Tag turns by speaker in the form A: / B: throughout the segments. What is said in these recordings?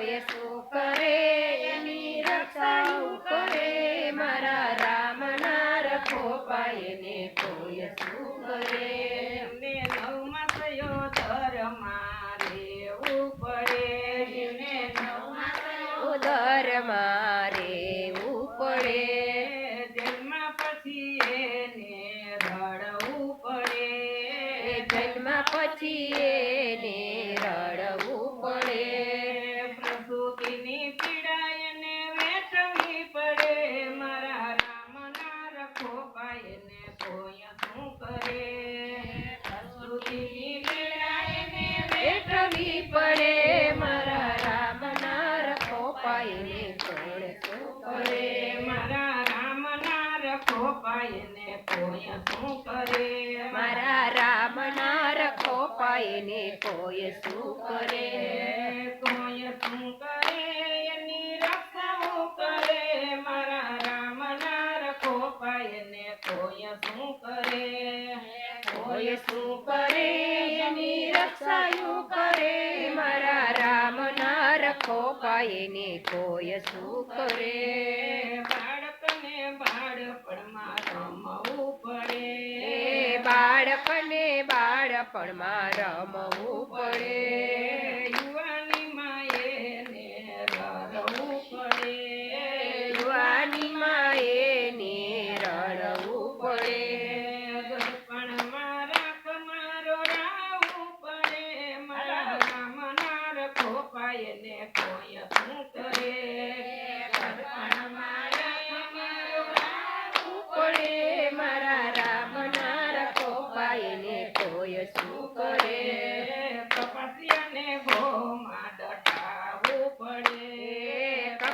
A: કોઈ શું કરે
B: એની રક્ષા કરે? મારા રામ ના રખો પાય ને કોઈ શું કરે?
A: એમને નવમાં થયો ધર્મમાં રહેવું પડે એમને નવમાં થયો
B: ઉદર મારે પડે
A: જન્મ પછી એને રડવું પડે
B: જન્મ પછી એને રડવું પડે
A: પ્રસૂતિની પીડા એને વેઠવી પડે મારા રામના રખો પાય ને કોઈ શું કરે પ્રસૂતિની પીડા એને
B: પડે, મારા રામ ના રખો પાય કોણ શું કરે
A: મારા રામના રખો પાયને કોઈ શું કરે
B: મારા રામ ના રખો પાય ને કોઈ શું કરે
A: કોઈ શું કરે એની રક્ષાઓ કરે મારા રામના રખો પાય ને કોઈ શું કરે
B: કોઈ શું કરે? એની રક્ષાયું કરે? મારા રામ ના રખો પાય ને કોઈ શું કરે?
A: બાળકને બાળપણમાં રમવું પડે.
B: એ બાળપને બાળપણમાં રમવું પડે.
A: યુવાનીમાં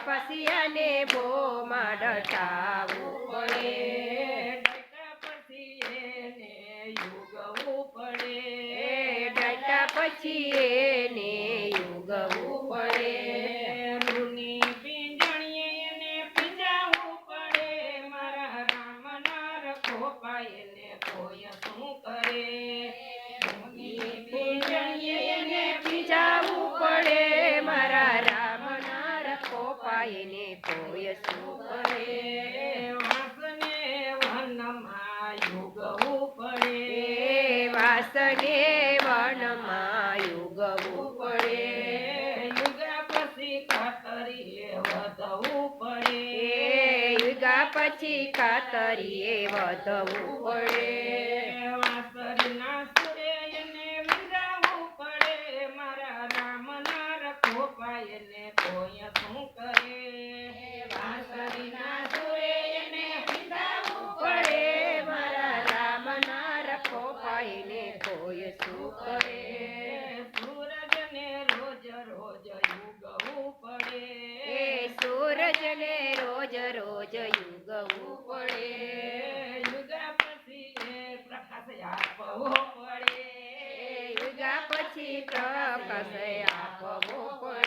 A: કપસિયાને
B: બોમાં ડટાવવું પડે.
A: એને યુગવું પડે.
B: ડટા પછી એને યુગવું પડે
A: રૂની પીંજણીએ એને પીંજાવવું પડે મારા રામના રખો પાય ને કોઈ શું કરે રૂની પીંજણીએ એને
B: બીજાવું પડે મારા રામ ના પાય ને કોઈ શું કરે
A: વાસને વનમાં યુગવું પડે યુગા પછી કાતરીએ વધવું પડે
B: યુગા પછી કાતરીએ વધવું પડે
A: વાસરીના સુરે એને વિંધાવવું પડે મારા રામના રખો પાય ને કોઈ શું કરે વાસરીના સુરે એને વિંધાવવું
B: પડે મારા રામ ના રખો પાય ને કોઈ શું કરે
A: સૂરજને રોજ રોજ યુગવું પડે
B: એ સૂરજને રોજ રોજ યુગવું પડે
A: યુગા પછી પ્રકાશ આપવો પડે.
B: યુગા પછી પ્રકાશ આપવો પડે.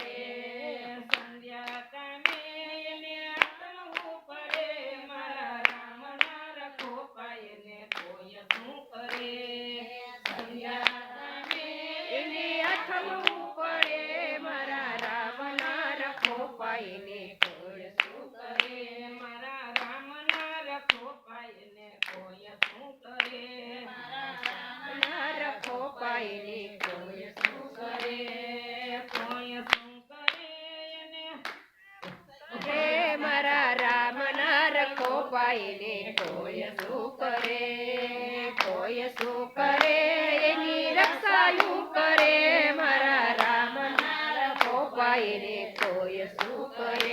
A: ગાયને કોઈ શું કરે?
B: કોઈ શું કરે?
A: એની રક્ષાયું કરે.
B: મારા રામ પોપાઈને કોઈ શું કરે?